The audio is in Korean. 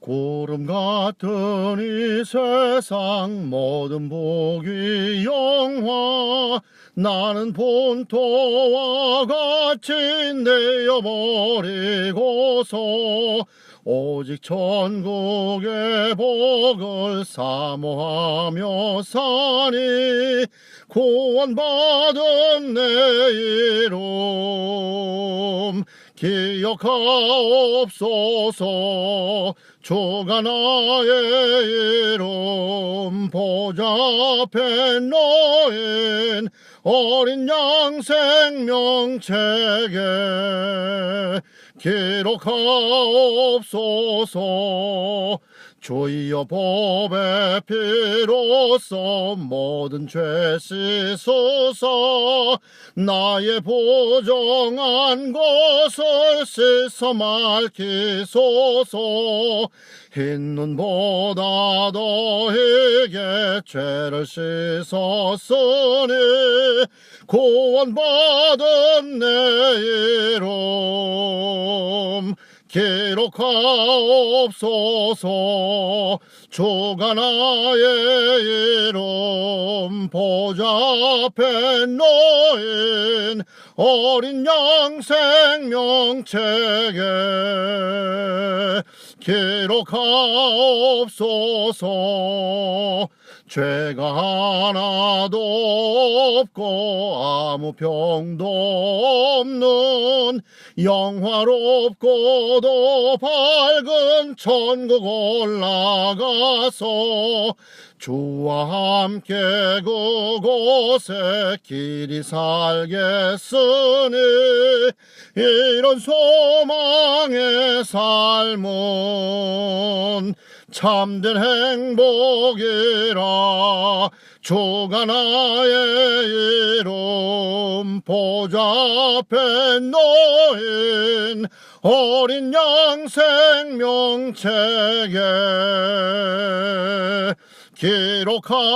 구름 같은 이 세상 모든 복이 영화. 나는 본토와 같이 내어버리고서 오직 천국의 복을 사모하며 사니 구원받은 내 이름 기억하옵소서. 주가 나의 이름 보좌 앞에 놓인 어린 양 생명책에 기록하옵소서 주여 법의 피로써 모든 죄 씻으사 나의 부정한 것을 씻어 맑히소서. 흰 눈보다 더 희게 죄를 씻었으니 구원받은 내 이름 기록하옵소서. 주가 나의 이름 보좌 앞에 놓인 어린 양 생명책에 기록하옵소서 죄가 하나도 없고 아무 병도 없는 영화롭고도 밝은 천국 올라가서 주와 함께 그곳에 길이 살겠으니 이런 소망의 삶은 참된 행복이라 주가 나의 이름 보좌 앞에 놓인 어린 양 생명책에 기록하옵소서